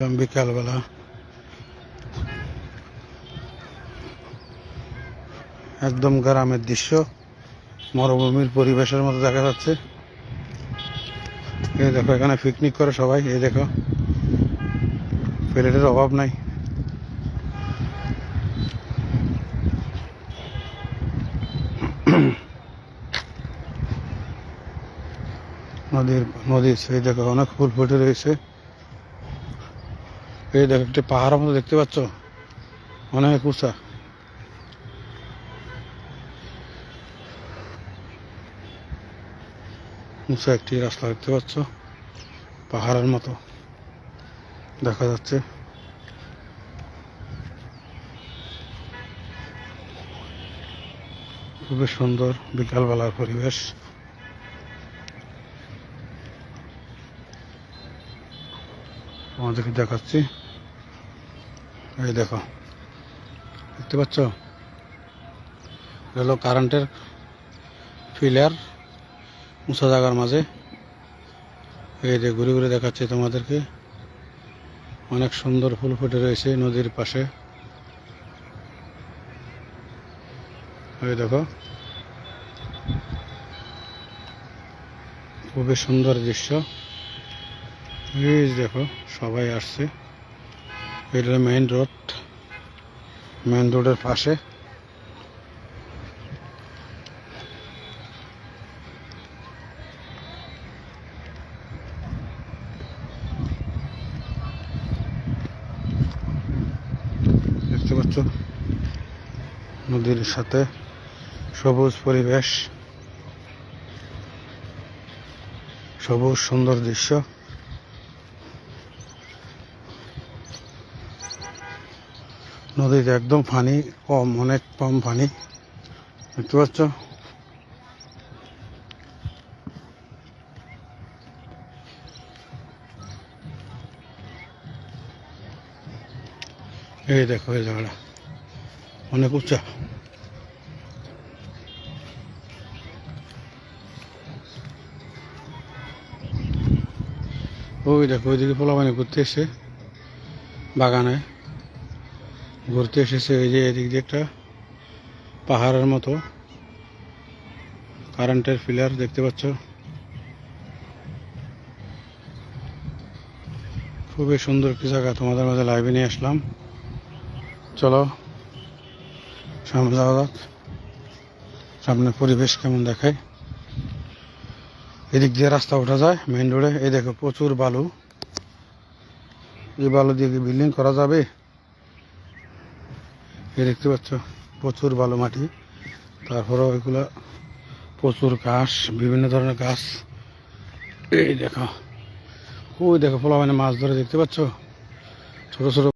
বিকালবেলা। একদম গ্রামের দৃশ্য, মরুভূমির পরিবেশের মতো দেখা যাচ্ছে। এই দেখো, এখানে পিকনিক করে সবাই, এই দেখো। প্লেটের অভাব নাই। নদীর নদীর সেই দেখো, অনেক ফুল ফুটে রয়েছে। এই দেখো, একটি পাহাড়ের মতো দেখতে পাচ্ছ? অনেক উঁচা উঁচা একটি রাস্তা দেখতে পাচ্ছ, পাহাড়ের মতো। দেখা যাচ্ছে। খুবই সুন্দর বিকালবেলার পরিবেশ। আমাদেরকে দেখাচ্ছি। এই দেখো, দেখতে পাচ্ছ? হলো কারেন্টের ফিলার উঁচা জায়গার মাঝে। এই যে ঘুরে ঘুরে দেখাচ্ছে তোমাদেরকে। অনেক সুন্দর ফুল ফুটে রয়েছে নদীর পাশে। এই দেখো, খুবই সুন্দর দৃশ্য। এই দেখো, সবাই আসছে। এটা মেইন রোড মেইন রোডের পাশে। দেখতে পাচ্ছ? নদীর সাথে সবুজ পরিবেশ। সবুজ সুন্দর দৃশ্য। নদীতে একদম পানি কম, অনেক কম পানি। দেখতে পাচ্ছ? এই দেখো, এই জায়গাটা। অনেক উঁচা। ওই দেখো, ওইদিকে পোলাপানি ঘুরতে এসে বাগানে। ঘুরতে এসেছে এই যে এদিক দিয়ে একটা পাহাড়ের মতো। কারেন্টের পিলার দেখতে পাচ্ছ। খুবই সুন্দর একটি জায়গা, তোমাদের মাঝে লাইভে নিয়ে আসলাম। চলো, সামনে যাওয়া যাক। সামনে পরিবেশ কেমন দেখায়। এদিক দিয়ে রাস্তা ওঠা যায় মেইন রোডে এই দেখো, প্রচুর বালু। এই বালু দিয়ে কি বিল্ডিং করা যাবে? এই দেখতে পাচ্ছ, প্রচুর ভালো মাটি। তারপরে ওইগুলা প্রচুর ঘাস, বিভিন্ন ধরনের ঘাস। এই দেখো। ওই দেখো ফলা মানে মাছ ধরে দেখতে পাচ্ছ? ছোট ছোট